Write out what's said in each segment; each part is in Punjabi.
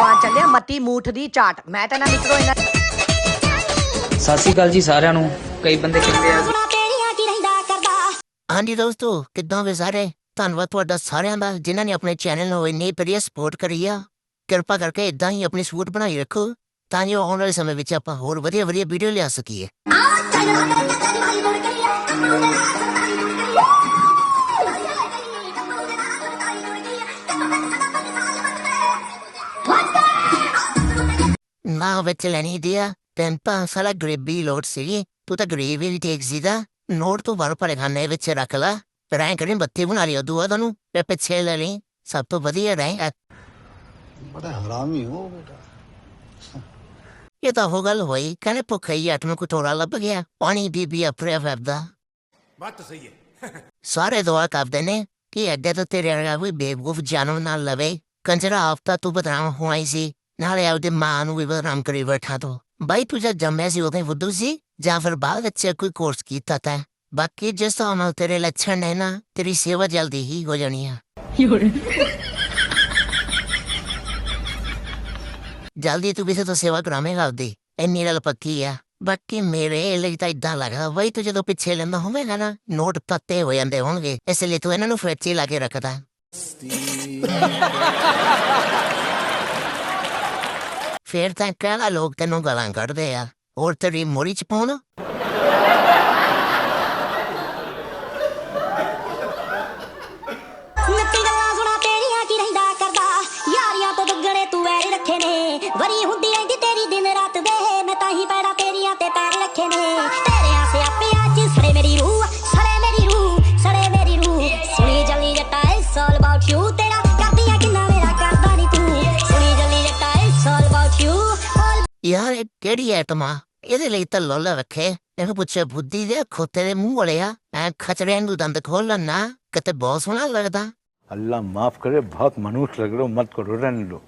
ਆ ਚੱਲਿਆ ਮੱਟੀ ਮੂਠ ਦੀ ਚਾਟ ਮੈਂ ਤਾਂ ਨਾ ਮਿੱਤਰੋ ਇਹਨਾਂ ਸਤਿ ਸ਼੍ਰੀ ਅਕਾਲ ਜੀ ਸਾਰਿਆਂ ਨੂੰ। ਕਈ ਬੰਦੇ ਕਹਿੰਦੇ ਆ ਹਾਂਜੀ ਦੋਸਤੋ ਕਿੱਦਾਂ ਵੇ ਸਾਰੇ? ਧੰਨਵਾਦ ਤੁਹਾਡਾ ਸਾਰਿਆਂ ਦਾ ਜਿਨ੍ਹਾਂ ਨੇ ਆਪਣੇ ਚੈਨਲ ਨੂੰ ਇੰਨੀ ਵਧੀਆ ਸਪੋਰਟ ਕਰੀ ਆ। ਕਿਰਪਾ ਕਰਕੇ ਇਦਾਂ ਹੀ ਆਪਣੀ ਸਪੋਰਟ ਬਣਾਈ ਰੱਖੋ ਤਾਂ ਜੋ ਆਉਣ ਵਾਲੇ ਸਮੇਂ ਵਿੱਚ ਆਪਾਂ ਹੋਰ ਵਧੀਆ ਵਧੀਆ ਵੀਡੀਓ ਲਿਆ ਸਕੀਏ। Marve Telani idea, penpa sala grebi lord siri, tuta grevi li tegzida, ನೋಡ್ತು ಬರ್ಪಡೆಗನ್ನೇ ವೆಚ್ಚರಾಕಲ್ಲ ರ್ಯಾಂಕ್ ಅಡಿ ಬತ್ತಿ ಬುನಾರಿ ಅದು ಅದನು ವೆಪೆ ಛೇಲಲಿ ಸಬ್ ತೋ ಬದಿಯ ರ್ಯಾಂಕ್ बड़ा हरामी हो बेटा ये तो हो गल होई कने पोखई आठ में कुटोरा लब गया पानी भी भी अपरे फैबदा बात तो सही है सारे दुआ कर देने कि अड्डे तो तेरे भी बेवकूफ जानवर ना लवे कंजरा आफ्ता तू बदनाम हुआई सी ਨਾਲੇ ਆਪਦੇ ਮਾਂ ਨੂੰ ਵੀ ਬਦਨਾਮ ਕਰੀ ਬੈਠਾ ਤੂੰ। ਬਾਈ ਤੂੰ ਜਦ ਜੰਮਿਆ ਸੀ ਉਦੋਂ ਬੁੱਧੂ ਸੀ? ਜਾਂ ਫਿਰ ਬਾਅਦ ਵਿੱਚ ਕੋਈ ਕੋਰਸ ਕੀਤਾ ਤਾ? ਬਾਕੀ ਜਿਸ ਹਿਸਾਬ ਨਾਲ ਤੇਰੇ ਲੱਛਣ ਨੇ ਨਾ ਤੇਰੀ ਸੇਵਾ ਜਲਦੀ ਹੀ ਹੋ ਜਾਣੀ ਆ। ਜਲਦੀ ਤੂੰ ਕਿਸੇ ਤੋਂ ਸੇਵਾ ਕਰਾਵੇਂਗਾ ਆਪਦੀ। ਇੰਨੀ ਗੱਲ ਪੱਕੀ ਆ। ਬਾਕੀ ਮੇਰੇ ਲਈ ਤਾਂ ਇਦਾਂ ਲੱਗਦਾ ਬਈ ਤੂੰ ਜਦੋਂ ਪਿੱਛੇ ਲੈਂਦਾ ਹੋਵੇਗਾ ਨਾ ਨੋਟ ਤੱਤੇ ਹੋ ਜਾਂਦੇ ਹੋਣਗੇ। ਇਸ ਲਈ ਤੂੰ ਇਹਨਾਂ ਨੂੰ ਫੇਚੀ ਲਾ ਕੇ ਰੱਖਦਾ। ਫੇਰ ਤਾਂ ਕਹਿਣਾ ਲੋਕ ਤੈਨੂੰ ਗਲਾਂ ਕੱਢਦੇ ਆ ਹੋਰ ਤੇਰੀ ਮੋਰੀ ਚ ਪਾਉਣ ਯਾਰ ਇਹ ਕਿਹੜੀ ਐਟਮ ਆ ਇਹਦੇ ਲਈ ਤਾਂ ਲੋਲਾ ਰੱਖੇ ਇਹਨੂੰ ਪੁੱਛੇ ਬੁੱਧੀ ਦੇ ਖੋਤੇ ਦੇ ਮੂੰਹ ਵਾਲਿਆ ਐ ਖਚਰੇ ਨੂੰ ਦੰਦ ਖੋਲਣ ਨਾ ਕਿਤੇ ਬਹੁਤ ਸੋਹਣਾ ਲੱਗਦਾ अल्लाह माफ करे बहुत मनुष्य लग रहे हो मत करो रहने लो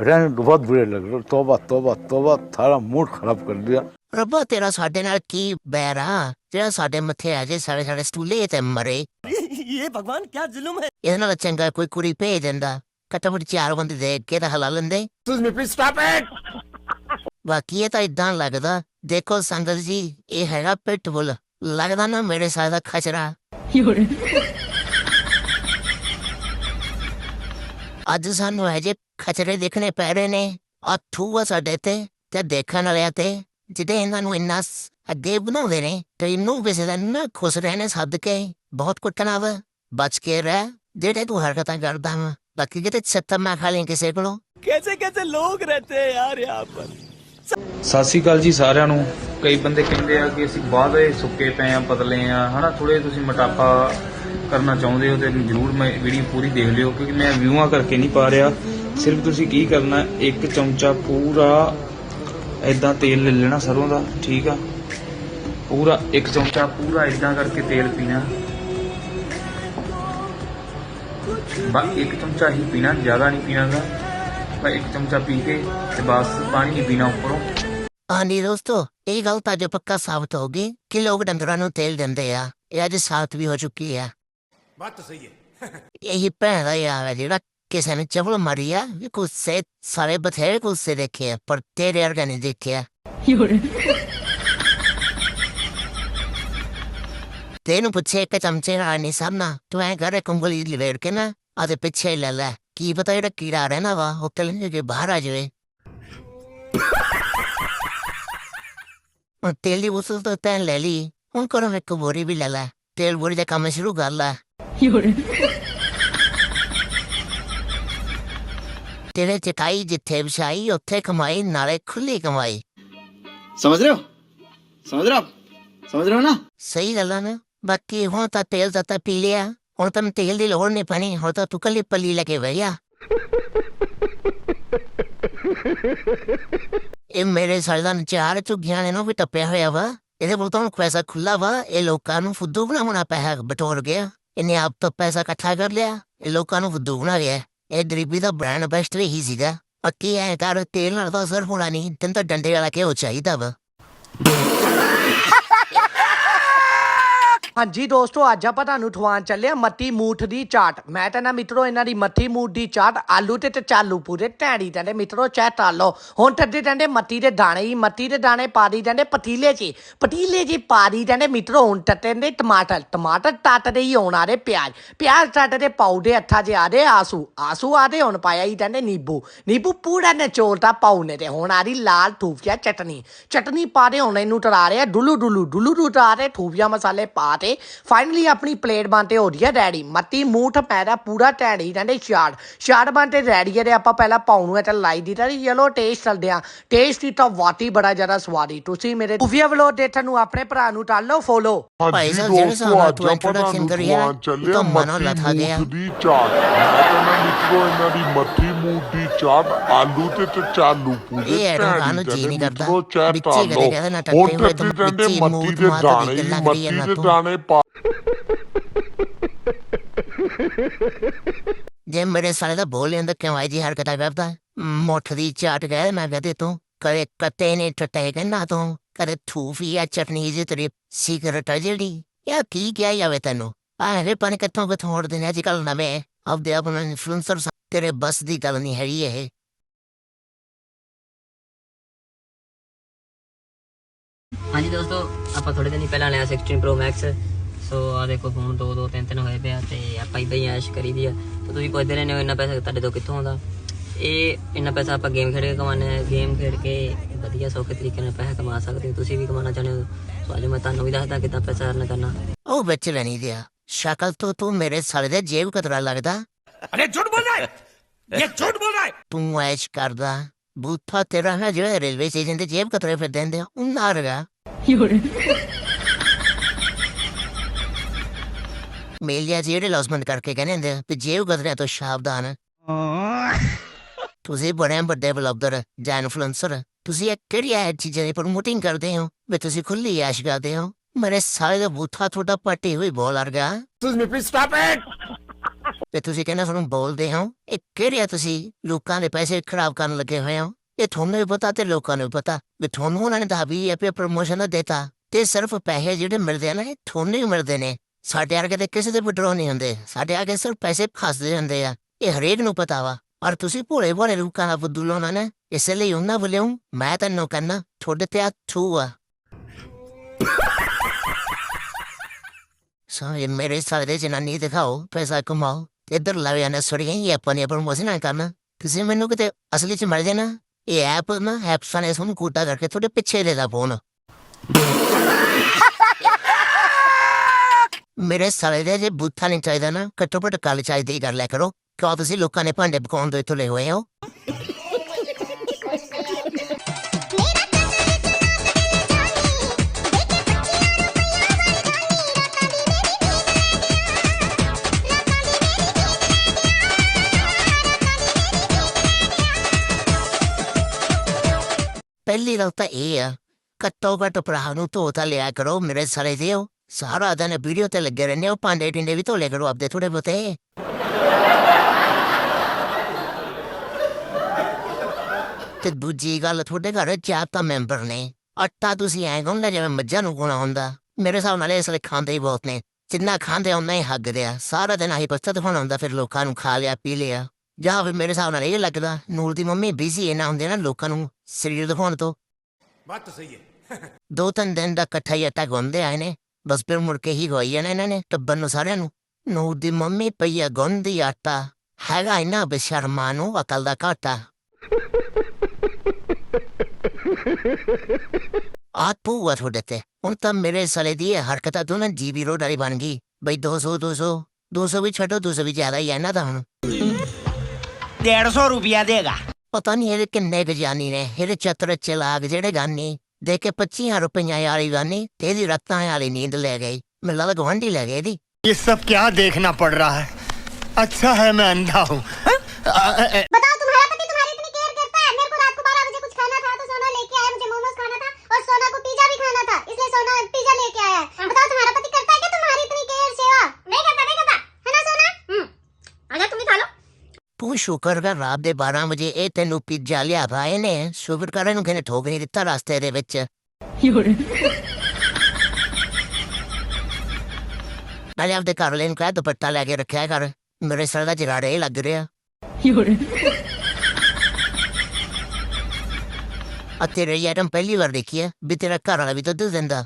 रहने दो बहुत बुरे लग रहे हो तोबा तोबा तोबा थारा मूड खराब कर दिया ਰੱਬਾ ਤੇਰਾ ਸਾਡੇ ਨਾਲ ਕੀ ਬੈਰ ਆ ਜਿਹੜਾ ਸਾਡੇ ਮੱਥੇ ਆ ਜੇ ਸਾਰੇ ਸਾਡੇ ਸਟੂਲੇ ਤੇ ਮਰੇ ये भगवान क्या जुल्म है ਇਹਦੇ ਨਾਲ ਚੰਗਾ ਕੋਈ ਕੁੜੀ ਭੇਜ ਦਿੰਦਾ ਘੱਟੋ-ਘੱਟ ਚਾਰ ਬੰਦੇ ਦੇ ਕੇ ਤਾਂ ਹਲਾ ਲੈਂਦੇ ਬਾਕੀ ਇਹ ਤਾਂ ਇਦਾਂ ਲੱਗਦਾ ਦੇਖੋ ਸੰਗਤ ਜੀ ਇਹ ਹੈਗਾ ਪਿਟਬੁਲ ਲੱਗਦਾ ਨਾ ਮੇਰੇ ਸਾਹ ਦਾ ਖਚਰਾ ਅੱਜ ਸਾਨੂੰ ਇਹ ਜੇ ਖਚਰੇ ਦੇਖਣੇ ਪੈ ਰਹੇ ਨੇ ਆ ਥੂਆ ਸਾਡੇ ਤੇ ਤੇ ਦੇਖਣ ਵਾਲਿਆਂ ਤੇ ਜਿਹਦੇ ਇਹਨਾਂ ਨੂੰ ਇੰਨਾ ਸ- ਅੱਗੇ ਬਣਾਉਂਦੇ ਨੇ ਤੇ ਇਹਨੂੰ ਕਿਸੇ ਦਾ ਨਾ ਖੁਸ਼ ਰਹਿਣੇ ਸੱਦ ਕੇ ਬਹੁਤ ਕੁੱਟਣਾ ਵਾ ਬਚ ਕੇ ਰਹਿ ਜਿਹੜੇ ਤੂੰ ਹਰਕਤਾਂ ਕਰਦਾ ਵਾ ਬਾਕੀ ਕਿਤੇ ਛੱਤਾ ਮੈਂ ਖਾ ਲਈ ਕਿਸੇ ਕੋਲੋਂ कैसे कैसे लोग रहते हैं यार यहाँ पर ਸਤਿ ਸ਼੍ਰੀ ਅਕਾਲ ਜੀ ਸਾਰਿਆਂ ਨੂੰ। ਕਈ ਬੰਦੇ ਕਹਿੰਦੇ ਆ ਕਿ ਅਸੀਂ ਬਾਹਲੇ ਸੁੱਕੇ ਪਏ ਆ, ਪਤਲੇ ਆ। ਹਨਾ ਥੋੜੇ ਤੁਸੀਂ ਮੋਟਾਪਾ ਕਰਨਾ ਚਾਹੁੰਦੇ ਹੋ ਤੇ ਜਰੂਰ ਮੈਂ ਵੀਡੀਓ ਪੂਰੀ ਦੇਖ ਲਿਓ, ਕਿਉਂਕਿ ਮੈਂ ਵਿਊਆਂ ਕਰਕੇ ਨਹੀਂ ਪਾ ਰਿਹਾ। ਸਿਰਫ ਤੁਸੀਂ ਕੀ ਕਰਨਾ, ਇੱਕ ਚਮਚਾ ਪੂਰਾ ਇਦਾਂ ਤੇਲ ਲੈ ਲੈਣਾ ਸਰੋਂ ਦਾ, ਠੀਕ ਆ? ਪੂਰਾ ਇੱਕ ਚਮਚਾ ਪੂਰਾ ਇਦਾਂ ਕਰਕੇ ਤੇਲ ਪੀਣਾ। ਬਸ ਇੱਕ ਚਮਚਾ ਹੀ ਪੀਣਾ, ਜ਼ਿਆਦਾ ਨਹੀਂ ਪੀਣਾਗਾ। ਬਸ ਇੱਕ ਚਮਚਾ ਪੀ ਕੇ ਤੇ ਬਸ ਪਾਣੀ ਨਹੀਂ ਪੀਣਾ ਉੱਪਰੋਂ ਹਾਂਜੀ ਦੋਸਤੋ ਇਹ ਗੱਲ ਤਾਂ ਜੋ ਪੱਕਾ ਸਾਬਤ ਹੋ ਗਈ ਕਿ ਲੋਕ ਡੰਗਰਾਂ ਨੂੰ ਤੇਲ ਦਿੰਦੇ ਆ ਇਹ ਅੱਜ ਸਾਬਤ ਵੀ ਹੋ ਚੁੱਕੀ ਆ बात तो सही है ਇਹੀ ਭੈਣ ਦਾ ਯਾਰ ਹੈ ਜਿਹੜਾ ਕਿਸੇ ਨੇ ਚਵਲ ਮਾਰਿਆ ਵੀ ਗੁੱਸੇ ਸਾਰੇ ਬਥੇਰੇ ਗੁੱਸੇ ਦੇਖੇ ਆ, ਪਰ ਤੇਰੇ ਵਰਗਾ ਨਹੀਂ ਦੇਖਿਆ ਤੈਨੂੰ ਪੁੱਛੇ ਇੱਕ ਚਮਚੇ ਨਾਲ ਨਹੀਂ ਸਾਹਮਣਾ ਤੂੰ ਐ ਕਰੇ ਕੰਬਲੀ ਲਵੇੜ ਕੇ ਨਾ ਆਦੇ ਪਿੱਛੇ ਲੈ ਲੈ ਕੀ ਪਤਾ ਜਿਹੜਾ ਕੀੜਾ ਰਹਿਣਾ ਵਾ ਉਹ ਕਲੰਜ ਕੇ ਬਾਹਰ ਆ ਜਾਵੇ ਉਹ ਤੇਲ ਦੀ ਬੋਤਲ ਤਾਂ ਤੈਂ ਲੈ ਲਈ ਹੁਣ ਕਰੋ ਇੱਕ ਬੋਰੀ ਵੀ ਲੈ ਲੈ ਤੇਲ ਬੋਰੀ ਦਾ ਕੰਮ ਸ਼ੁਰੂ ਕਰ ਲੈ ਤੇਰੇ ਚਟਾਈ ਜਿੱਥੇ ਵਿਛਾਈ ਉੱਥੇ ਕਮਾਈ ਨਾਲੇ ਖੁੱਲੀ ਕਮਾਈ समझ रहे हो समझ रहे हो आप समझ रहे हो ना ਸਹੀ ਗੱਲ ਆ ਨਾ ਬਾਕੀ ਹੁਣ ਤਾਂ ਤੇਲ ਤਾਂ ਤਾਂ ਪੀ ਲਿਆ ਹੁਣ ਤਾਂ ਤੇਲ ਦੀ ਲੋੜ ਨਹੀਂ ਪੈਣੀ ਹੁਣ ਤਾਂ ਤੂੰ ਕੱਲੀ ਪੱਲੀ ਲੈ ਕੇ ਵਈਆ ਇਹ ਮੇਰੇ ਸਰਦਾਨ ਚਾਰ ਝੁੱਗੀਆਂ ਨੇ ਨੂੰ ਵੀ ਟੱਪਿਆ ਹੋਇਆ ਵਾ ਇਹਦੇ ਕੋਲ ਤਾਂ ਪੈਸਾ ਖੁੱਲਾ ਵਾ ਇਹ ਲੋਕਾਂ ਨੂੰ ਫੁੱਦੂ ਬਣਾਉਣਾ ਪੈਸਾ ਬਟੋਰ ਗਿਆ ਇਹਨੇ ਆਪ ਤੋਂ ਪੈਸਾ ਇਕੱਠਾ ਕਰ ਲਿਆ ਇਹ ਲੋਕਾਂ ਨੂੰ ਫੁੱਦੂ ਬਣਾ ਗਿਆ ਇਹ ਗਰੀਬੀ ਦਾ ਬ੍ਰਾਂਡ ਬੈਸਟ ਵੀ ਹੀ ਸੀਗਾ ਅੱਕੀ ਐ ਕਰ ਤੇਲ ਨਾਲ ਤਾਂ ਅਸਰ ਹੋਣਾ ਨਹੀਂ ਤੈਨੂੰ ਤਾਂ ਡੰਡੇ ਵਾਲਾ ਕਿਉਂ ਚਾਹੀਦਾ ਵਾ ਹਾਂਜੀ ਦੋਸਤੋ, ਅੱਜ ਆਪਾਂ ਤੁਹਾਨੂੰ ਖਵਾਉਣ ਚੱਲੇ ਆ ਮੱਤੀ ਮੂਠ ਦੀ ਚਾਟ। ਮੈਂ ਤਾਂ ਨਾ ਮਿੱਤਰੋ, ਇਹਨਾਂ ਦੀ ਮੱਥੀ ਮੂਠ ਦੀ ਚਾਟ ਆਲੂ ਤੇ ਤੇ ਚਾਲੂ, ਪੂਰੇ ਢੈੜੀ ਟੰਡੇ ਮਿੱਤਰੋ, ਚਾਹ ਤਾਲੋ ਹੁਣ ਟੱਡੇ ਟੰਡੇ ਮੱਤੀ ਦੇ ਦਾਣੇ ਹੀ ਮੱਤੀ ਦੇ ਦਾਣੇ ਪਾ ਦੀ ਟੰਡੇ ਪਤੀਲੇ 'ਚ ਪਤੀਲੇ 'ਚ ਪਾ ਦੀ ਟੰਡੇ ਮਿੱਤਰੋ, ਹੁਣ ਟੱਟੇ ਦੇ ਟਮਾਟਰ ਟਮਾਟਰ ਟੱਟਦੇ ਹੀ ਹੋਣ ਆਰੇ ਪਿਆਜ਼। ਪਿਆਜ਼ ਟੱਟਦੇ ਪਾਉਦੇ ਅੱਥਾ ਜੇ ਆਦੇ ਆਸੂ ਆਸੂ ਆਦੇ ਹੁਣ ਪਾਇਆ ਹੀ ਟੰਡੇ ਨੀਬੂ। ਨੀਂਬੂ ਪੂਰਾ ਨਿਚੋੜਦਾ ਪਾਉਨੇ ਤੇ ਹੁਣ ਆਦੀ ਲਾਲ ਠੂਫੀਆ ਚਟਨੀ। ਚਟਨੀ ਪਾ ਦੇ, ਹੁਣ ਇਹਨੂੰ ਟਰਾ ਰਿਹਾ ਡੁੱਲੂ ਡੁੱਲੂ ਡੁੱਲੂ ਡੁੱਲੂ ਟਰਾ ਰਹੇ ਠੂਫੀਆ ਮਸਾਲੇ ਪਾ ਤੇ ਫਾਈਨਲੀ ਆਪਣੀ ਪਲੇਟ ਬਣਤੇ ਹੋ ਰਹੀ ਹੈ ਰੈਡੀ ਮੱਤੀ ਮੂਠ ਪੈਦਾ ਪੂਰਾ ਟੈੜੀ ਕਹਿੰਦੇ ਛਾੜ ਛਾੜ ਬਣਤੇ ਰੈਡੀ ਹੈ ਤੇ ਆਪਾਂ ਪਹਿਲਾਂ ਪਾਉਣੂ ਤੇ ਲਾਈ ਦੀ ਤਾਂ ਚਲੋ ਟੇਸਟ ਚਲਦੇ ਆ। ਟੇਸਟ ਹੀ ਤਾਂ ਵਾਟੀ ਬੜਾ ਜ਼ਿਆਦਾ ਸਵਾਦੀ ਤੁਸੀਂ ਮੇਰੇ ਖੂਫੀਆ ਵਲੋ ਦੇਖਣ ਨੂੰ ਆਪਣੇ ਭਰਾ ਨੂੰ ਟਾਲ ਲਓ ਫੋਲੋ। ਭਾਈ ਸਾਹਿਬ ਜਿਹੜੇ ਨਾਲ ਤੂੰ introduction ਕਰੀ ਇਹ ਤਾਂ ਮਨੋਂ ਲੱਥਾ ਗਿਆ। ਦੀ ਚਾਟ ਮੈਂ ਮਿੱਤਰੋ ਇਹਨਾਂ ਦੀ ਮੱਠੀ ਮੂਠ ਦੀ ਚਾਟ ਆਲੂ ਤੇ ਤੇ ਚਾਲੂ ਪੂਰੇ ਇਹ ਐਰੋ ਗਾਨੂੰ ਜੀ ਕਹਿੰਦੇ ਨਹੀਂ ਕਰਦਾ। ਚਾਹ ਵਿੱਚੇ ਲਓ। ਕਹਿੰਦੇ ਨਾ ਟੱਟੇ ਹੋਏ ਤਾਂ ਵਿੱਚੇ ਮੂੰਹ ਦੇ ਦਾਣੇ ਨਾ ਦੇ। ਦਾਣੇ ਪਾ ਜੇ ਮੇਰੇ ਸਾਲੇ ਦਾ ਬੋਲ ਅੰਦਰ ਕਿਉਂ ਆਈ ਜੀ ਹਰਕਤਾਂ ਕਰਦਾ ਮੁੱਠ ਦੀ ਚਾਟ ਗਏ ਮੈਂ ਕਹਤੇ ਤੂੰ ਕਦੇ ਕੱਤੇ ਨੇ ਟਟੇ ਕਹਿੰਦਾ ਤੂੰ। ਕਦੇ ਥੂਫੀ ਆ ਚਟਨੀ ਜੀ ਤੇਰੀ ਸਿਗਰਟ ਆ ਜਿਹੜੀ। ਯਾ ਕੀ ਕਿਹਾ ਜਾਵੇ ਤੈਨੂੰ? ਆਹਰੇ ਪਾਣੀ ਕਿੱਥੋਂ ਬਥੋੜ ਦੇ ਨੇ ਅੱਜ ਕੱਲ ਨਵੇਂ। ਆਪਦੇ ਆਪ ਨੂੰ ਇਨਫਲੂਐਂਸਰ ਤੇਰੇ ਬਸ ਦੀ ਗੱਲ ਨਹੀਂ ਹੈਗੀ ਇਹ। ਹਾਂਜੀ ਦੋਸਤੋ ਆਪਾਂ ਥੋੜੇ ਦਿਨ ਹੀ ਪਹਿਲਾਂ ਲਿਆ 16 Pro Max ਸੋ ਆ ਦੇਖੋ ਫੋਨ 2 2 3 3 ਹੋਏ ਪਿਆ ਤੇ ਆਪਾਂ ਇਦਾਂ ਹੀ ਐਸ਼ ਕਰੀਦੀ ਆ। ਤੇ ਤੁਸੀਂ ਪੁੱਛਦੇ ਰਹਿੰਦੇ ਹੋ ਇੰਨਾ ਪੈਸਾ ਤੁਹਾਡੇ ਤੋਂ ਕਿੱਥੋਂ ਆਉਂਦਾ? ਇਹ ਇੰਨਾ ਪੈਸਾ ਆਪਾਂ ਗੇਮ ਖੇਡ ਕੇ ਕਮਾਉਂਦੇ ਆ ਗੇਮ ਖੇਡ ਕੇ ਵਧੀਆ ਸੌਖੇ ਤਰੀਕੇ ਨਾਲ ਪੈਸਾ ਕਮਾ ਸਕਦੇ ਹੋ। ਤੁਸੀਂ ਵੀ ਕਮਾਉਣਾ ਚਾਹੁੰਦੇ ਹੋ। ਸੋ ਅੱਜ ਮੈਂ ਤੁਹਾਨੂੰ ਵੀ ਦੱਸਦਾ ਕਿੱਦਾਂ ਪੈਸਾ ਅਰਨ ਕਰਨਾ। ਉਹ ਵਿੱਚ ਰਹਿਣੀ ਦਿਆ। ਸ਼ਕਲ ਤੋਂ ਤੂੰ ਮੇਰੇ ਸਾਲੇ ਦੇ ਜੇਬ ਕਤਰਾ ਲੱਗਦਾ। अरे झूठ बोल रहा है ये झूठ बोल रहा है ਤੂੰ ਐਸ਼ ਕਰਦਾ ਬੂਥਾ ਤੇਰਾ ਹੈ ਜੋ ਰੇਲਵੇ ਸਟੇਸ਼ਨ ਤੇ ਜੇਬ ਕਤਰੇ ਫਿਰ ਦਿੰਦੇ ਆ, ਉਹ ਨਾ ਰਗਾ ਮੇਲਿਆ ਜਿਹੜੇ ਲੌਸਮੈਂਟ ਕਰਕੇ ਕਹਿੰਦੇ ਹੁੰਦੇ ਆ ਵੀ ਜੇਬ ਕਤਰਿਆਂ ਤੋਂ ਸਾਵਧਾਨ ਤੁਸੀਂ ਬੜੇ ਵੱਡੇ ਬਲੌਗਰ ਜਾਂ ਇਨਫਲੂਐਂਸਰ ਤੁਸੀਂ ਇਹ ਕਿਹੜੀ ਐ ਚੀਜ਼ਾਂ ਦੀ ਪ੍ਰਮੋਟਿੰਗ ਕਰਦੇ ਹੋ ਵੀ ਤੁਸੀਂ ਖੁੱਲੀ ਐਸ਼ ਕਰਦੇ ਹੋ ਮੇਰੇ ਸਾਰੇ ਦਾ ਬੂਥਾ ਤੁਹਾਡਾ ਪੱਟੀ ਹੋਈ ਬੋਲ ਅਰਗਾ ਤੇ ਤੁਸੀਂ ਕਹਿੰਦੇ ਤੁਹਾਨੂੰ ਬੋਲਦੇ ਹੋ ਇਹ ਕਿਹੜਿਆ ਤੁਸੀਂ? ਲੋਕਾਂ ਦੇ ਪੈਸੇ ਖਰਾਬ ਕਰਨ ਲੱਗੇ ਹੋਏ ਹੋ। ਇਹ ਤੁਹਾਨੂੰ ਵੀ ਪਤਾ ਤੇ ਲੋਕਾਂ ਨੂੰ ਵੀ ਪਤਾ ਵੀ ਤੁਹਾਨੂੰ ਉਹਨਾਂ ਨੇ ਤਾਂ ਵੀ ਇਹ ਪ੍ਰਮੋਸ਼ਨ ਦਿੱਤਾ ਤੇ ਸਿਰਫ ਪੈਸੇ ਜਿਹੜੇ ਮਿਲਦੇ ਆ ਨਾ ਇਹ ਤੁਹਾਨੂੰ ਹੀ ਮਿਲਦੇ ਨੇ। ਸਾਡੇ ਵਰਗੇ ਤੇ ਕਿਸੇ ਦੇ ਵਿਡਰੋ ਨਹੀਂ ਹੁੰਦੇ। ਸਾਡੇ ਆਗੇ ਸਿਰਫ ਪੈਸੇ ਫਸਦੇ ਹੁੰਦੇ ਆ। ਇਹ ਹਰੇਕ ਨੂੰ ਪਤਾ ਵਾ। ਪਰ ਤੁਸੀਂ ਭੋਲੇ ਭੋਲੇ ਲੋਕਾਂ ਦਾ ਬੁੱਧੂ ਲਾਉਣਾ ਨਾ ਇਸ ਲਈ ਉਹਨਾਂ ਵੱਲੋਂ ਮੈਂ ਤੈਨੂੰ ਕਹਿੰਦਾ ਤੁਹਾਡੇ ਤੇ ਆ ਥੂ ਆ। ਸੋ ਇਹ ਮੇਰੇ ਸਾਰੇ ਜਨਾਨੀ ਦਿਖਾਓ ਪੈਸਾ ਕਮਾਓ। ਇੱਧਰ ਲਾਵੇ ਨਾ ਸੜੀਆਂ ਹੀ ਆਪਾਂ ਨੇ ਪ੍ਰਮੋਸ਼ਨ ਨਾ ਕਰਨਾ ਤੁਸੀਂ ਮੈਨੂੰ ਕਿਤੇ ਅਸਲੀ ਚ ਮਿਲ ਜਾਣਾ ਇਹ ਐਪ ਨਾ ਐਪ ਨੇ ਤੁਹਾਨੂੰ ਕੂਟਾ ਕਰਕੇ ਤੁਹਾਡੇ ਪਿੱਛੇ ਦੇ ਦਾ ਫੋਨ ਮੇਰੇ ਸਾਲੇ ਦੇ ਜੇ ਬੁੱਥਾ ਨਹੀਂ ਚਾਹੀਦਾ ਨਾ ਘੱਟੋ ਘੱਟ ਕਾਲ ਚਾਹੀਦੀ ਕਰ ਲਿਆ ਕਰੋ ਕਿਉਂ ਤੁਸੀਂ ਲੋਕਾਂ ਨੇ ਭਾਂਡੇ ਪਕਾਉਣ ਤੋਂ ਇੱਥੋਂ ਲਏ ਹੋਏ ਹੋ ਪਹਿਲੀ ਗੱਲ ਤਾਂ ਇਹ ਆ। ਘੱਟੋ ਘੱਟ ਭਰਾ ਨੂੰ ਧੋ ਤਾਂ ਲਿਆ ਕਰੋ, ਮੇਰੇ ਸਾਰੇ ਦਿਓ। ਸਾਰਾ ਦਿਨ ਵੀਡੀਓ ਤੇ ਲੱਗੇ ਰਹਿੰਦੇ ਹੋ, ਭਾਂਡੇ ਟਿੰਡੇ ਵੀ ਧੋ ਲਿਆ ਕਰੋ ਆਪਦੇ ਥੋੜੇ ਬਹੁਤੇ। ਤੇ ਦੂਜੀ ਗੱਲ, ਤੁਹਾਡੇ ਘਰ ਚਾਰ ਤਾਂ ਮੈਂਬਰ ਨੇ। ਆਟਾ ਤੁਸੀਂ ਐਂ ਗੁੰਨਦੇ ਜਿਵੇਂ ਮੱਝਾਂ ਨੂੰ ਗੁਣਾ ਹੁੰਦਾ। ਮੇਰੇ ਹਿਸਾਬ ਨਾਲ ਇਸ ਲਈ ਖਾਂਦੇ ਹੀ ਬਹੁਤ ਨੇ। ਜਿੰਨਾ ਖਾਂਦੇ ਉਹਨਾਂ ਹੀ ਹੱਗਦੇ ਆ। ਸਾਰਾ ਦਿਨ ਆਹੀ ਪਸਤਾ ਦਿਖਾਉਣਾ ਹੁੰਦਾ ਫਿਰ ਲੋਕਾਂ ਨੂੰ ਖਾ ਲਿਆ, ਪੀ ਲਿਆ। ਜਾਂ ਫਿਰ ਮੇਰੇ ਹਿਸਾਬ ਨਾਲ ਇਹ ਲੱਗਦਾ ਨੂਰ ਦੀ ਮੰਮੀ ਬਿਜ਼ੀ ਇਹਨਾਂ ਹੁੰਦੇ ਨਾ ਲੋਕਾਂ ਨੂੰ ਸਰੀਰ ਦਿਖਾਉਣ ਤੋਂ। ਬਾਤ ਸਹੀ ਹੈ ਦੋ ਤਿੰਨ ਦਿਨ ਦਾ ਇਕੱਠਾ ਹੀ ਅਟਕ ਹੁੰਦੇ ਆਏ ਨੇ ਬਸ ਫਿਰ ਮੁੜ ਕੇ ਹੀ ਗੋਈ ਨਾ ਇਹਨਾਂ ਨੇ ਟੱਬਰ ਨੂੰ ਸਾਰਿਆਂ ਨੂੰ। ਨੂਰ ਦੀ ਮੰਮੀ ਪਈ ਆ ਗੰਦੀ ਆਟਾ ਹੈਗਾ ਇਹਨਾਂ ਬੇਸ਼ਰਮਾਂ ਨੂੰ ਅਕਲ ਦਾ ਘਾਟਾ। ਆਤ ਪੂਆ ਤੁਹਾਡੇ ਤੇ ਹੁਣ ਤਾਂ ਮੇਰੇ ਸਲੇ ਦੀ ਇਹ ਹਰਕਤਾਂ ਤੋਂ ਨਾ ਜੀਵੀ ਰੋਡ ਵਾਲੀ ਬਣ ਗਈ। ਬਈ 200 200 200 ਵੀ ਛੱਡੋ 200 ਵੀ ਜ਼ਿਆਦਾ ਹੀ ਆ ਇਹਨਾਂ ਦਾ ਹੁਣ। डेढ़ सौ रुपया देगा ਪਤਾ ਨਹੀਂ ਇਹਦੇ ਕਿੰਨੇ ਕੁ ਜਾਨੀ ਨੇ ਇਹਦੇ ਚਤਰ ਚਲਾਕ ਜਿਹੜੇ ਗਾਨੀ ਦੇ ਕੇ 25 ਰੁਪਈਆ ਵਾਲੀ ਗਾਨੀ ਤੇ ਇਹਦੀ ਰਾਤਾਂ ਵਾਲੀ ਨੀਂਦ ਲੈ ਗਈ ਮੈਨੂੰ ਲੱਗਦਾ ਗਵਾਂਢੀ ਲੈ ਗਏ ਇਹਦੀ ये सब क्या देखना पड़ रहा है अच्छा है मैं अंधा हूँ ਸ਼ੁਕਰ ਕਰ ਰਾਤ ਦੇ 12 ਵਜੇ ਇਹ ਤੈਨੂੰ ਪੀਜਾ ਲਿਆ ਭਾਏ ਨੇ ਸ਼ੁਕਰ ਕਰ ਇਹਨੂੰ ਕਿਨੇ ਠੋਕ ਨਹੀਂ ਦਿੱਤਾ ਰਸਤੇ ਦੇ ਵਿੱਚ। ਨਾਲੇ ਆਪਦੇ ਘਰ ਲੈਣ ਕਾ ਦੁਪੱਟਾ ਲੈ ਕੇ ਰੱਖਿਆ ਕਰ। ਮੇਰੇ ਸਿਰ ਦਾ ਜਰਾੜੇ ਲੱਗ ਰਿਹਾ। ਆ ਤੇਰੇ ਯਾਰਮ ਪਹਿਲੀ ਵਾਰ ਦੇਖੀ ਹੈ ਵੀ ਤੇਰਾ ਘਰ ਵਾਲਾ ਵੀ ਤਾਂ ਦੁੱਧ ਦਿੰਦਾ।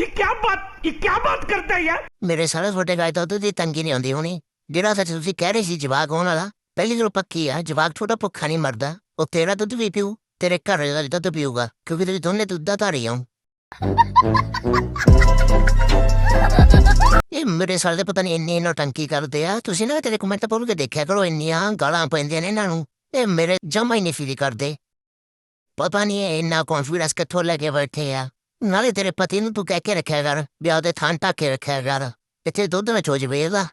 ਇਹ ਕੀ ਬਾਤ ਇਹ ਕੀ ਬਾਤ ਕਰਦਾ ਯਾਰ? ਮੇਰੇ ਸਾਰੇ ਛੋਟੇ ਗਾਇ ਤੋਂ ਦੀ ਤੰਗੀ ਨਹੀਂ ਆਉਂਦੀ ਹੋਣੀ। ਜਿਹੜਾ ਸੱਚ ਤੁਸੀਂ ਕਹਿ ਰਹੇ ਸੀ ਜਵਾਕ ਹੋਣ ਵਾਲਾ। ਪਹਿਲੀ ਗੱਲ ਪੱਕੀ ਆ ਜਵਾਕ ਛੋਟਾ ਭੁੱਖਾ ਨਹੀਂ ਮਰਦਾ। ਉਹ ਤੇਰਾ ਦੁੱਧ ਵੀ ਪੀਊ ਤੇਰੇ ਘਰ ਦਾ ਦੁੱਧ ਪੀਊਗਾ ਕਿਉਂਕਿ ਤੁਸੀਂ ਦੋਨੇ ਦੁੱਧ ਦਾ ਧਾਰੀ ਹੋ ਇਹ ਮੇਰੇ ਸਾਲ ਦੇ ਪਤਾ ਨਹੀਂ ਇੰਨੀ ਨੌਟੰਕੀ ਕਰਦੇ ਆ। ਤੁਸੀਂ ਨਾ ਤੇਰੇ ਕਮੈਂਟ ਪੜ੍ਹ ਕੇ ਦੇਖਿਆ ਕਰੋ ਇੰਨੀਆਂ ਗਾਲਾਂ ਪੈਂਦੀਆਂ ਨੇ ਇਹਨਾਂ ਨੂੰ। ਇਹ ਮੇਰੇ ਜਮਾ ਹੀ ਨਹੀਂ ਫੀਲ ਕਰਦੇ। ਪਤਾ ਨਹੀਂ ਇਹ ਇੰਨਾ ਕੌਨਫੀਡੈਂਸ ਕਿੱਥੋਂ ਲੈ ਕੇ ਬੈਠੇ ਆ। ਨਾਲੇ ਤੇਰੇ ਪਤੀ ਨੂੰ ਤੂੰ ਕਹਿ ਕੇ ਰੱਖਿਆ ਕਰ ਵੀ ਉਹਦੇ ਥਾਂ ਢੱਕ ਕੇ ਰੱਖਿਆ ਕਰ। ਇੱਥੇ ਦੁੱਧ ਵਿੱਚ ਹੋ ਜਵੇ ਇਹਦਾ।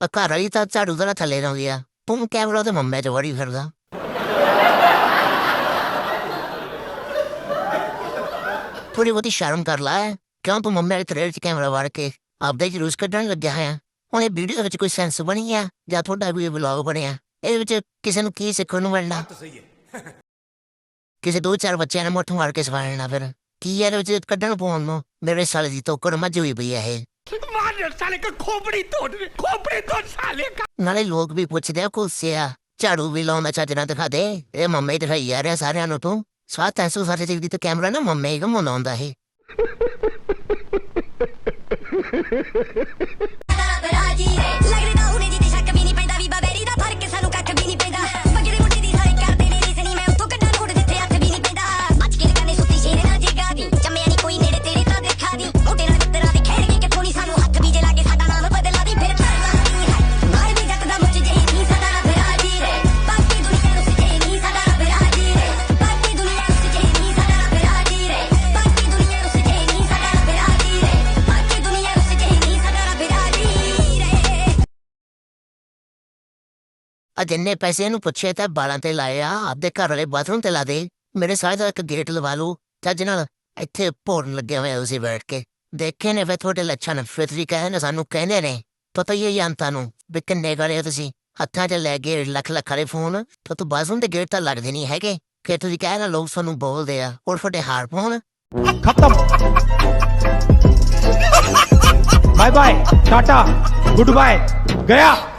ਪਰ ਘਰ ਵਾਲੀ ਤਾਂ ਝਾੜੂ ਦਾ ਥੱਲੇ ਲਾਉਂਦੀ ਆ ਤੂੰ ਕੈਮਰਾ ਤੇ ਮੰਮੇ ਤੇ ਵੜੀ ਫਿਰਦਾ ਥੋੜੀ ਬਹੁਤੀ ਸ਼ਰਮ ਕਰ ਲਾ ਹੈ ਕਿਉਂ ਤੂੰ ਮੰਮੇ ਦੇ ਤਰੇਲ 'ਚ ਕੈਮਰਾ ਵਾਰ ਕੇ ਆਪਦੇ ਆਪਦਾ ਜਲੂਸ ਕੱਢਣ ਲੱਗਿਆ ਹੋਇਆ ਹੁਣ ਇਹ ਵੀਡੀਓ ਵਿੱਚ ਕੋਈ ਸੈਂਸ ਬਣੀ ਆ ਜਾਂ ਤੁਹਾਡਾ ਵੀ ਵਲੌਗ ਬਣਿਆ ਇਹਦੇ ਵਿੱਚ ਕਿਸੇ ਨੂੰ ਕੀ ਸਿੱਖਣ ਨੂੰ ਮਿਲਣਾ ਕਿਸੇ ਦੋ ਚਾਰ ਬੱਚਿਆਂ ਨੇ ਮੋਠੋਂ ਮਾਰ ਕੇ ਸਵਾਲਣਾ ਫਿਰ ਕੀ ਇਹਦੇ ਵਿੱਚ ਕੱਢਣ ਪਾਉਣ ਨੂੰ ਮੇਰੇ ਸਾਲੇ ਦੀ ਤੋਕੜ ਮੱਝ ਹੋਈ ਪਈ ਹੈ ਇਹ ਮਾਰ ਸਾਲੇ ਕਾ ਖੋਪੜੀ ਤੋੜ ਖੋਪੜੀ ਤੋੜ ਸਾਲੇ ਕਾ। ਨਾਲੇ ਲੋਕ ਵੀ ਪੁੱਛਦੇ ਆ ਕੁਲਸਿਆ ਝਾੜੂ ਵੀ ਲਾਉਣਾ ਚਾਹਣਾ ਦਿਖਾ ਦੇ। ਇਹ ਮੰਮੇ ਤੇ ਯਾਰ ਹੈ ਸਾਰਿਆਂ ਨੂੰ ਤੂੰ। ਸਵਾ 360 ਡਿਗਰੀ ਤੇ ਕੈਮਰਾ ਨਾ ਮੰਮੇ ਹੀ ਘਮਾਉਂਦਾ ਹੈ ਲੱਗਦਾ ਉਹਨੇ ਆ ਜਿੰਨੇ ਪੈਸੇ ਨੂੰ ਪੁੱਛੇ ਤਾਂ ਬਾਲਾਂ ਤੇ ਲਾਏ ਆ, ਆਪਦੇ ਘਰ ਵਾਲੇ ਬਾਥਰੂਮ ਤੇ ਲਾ ਦੇ। ਮੇਰੇ ਸਾਹ ਦਾ ਇੱਕ ਗੇਟ ਲਵਾ ਲਓ। ਚੱਜ ਨਾਲ ਇੱਥੇ ਪੋਰਨ ਲੱਗੇ ਹੋਏ ਉਸੇ ਬੈਠ ਕੇ। ਦੇਖੇ ਨੇ ਵੇ ਤੁਹਾਡੇ ਲੱਛਣ। ਫਿਤਰੀ ਕਹੇ ਨੇ, ਸਾਨੂੰ ਕਹਿੰਦੇ ਨੇ, ਪਤਾ ਹੀ ਹੈ ਯਾਂਤਾਂ ਨੂੰ ਵੀ ਕਿੰਨੇ ਗਲੇ ਤੁਸੀਂ ਹੱਥਾਂ 'ਚ ਲੈ ਗਏ ਲੱਖ ਲੱਖ ਵਾਲੇ ਫੋਨ, ਤਾਂ ਤੂੰ ਬਾਥਰੂਮ ਦੇ ਗੇਟ ਤਾਂ ਲੱਗਦੇ ਨਹੀਂ ਹੈਗੇ। ਕਿ ਤੁਸੀਂ ਕਹਿ ਨਾ ਲੋਕ ਸਾਨੂੰ ਬੋਲਦੇ ਆ ਔਰ ਤੁਹਾਡੇ ਹਾਰ ਪਾਉਣ। ਖਤਮ। Bye bye tata good bye ਗਿਆ।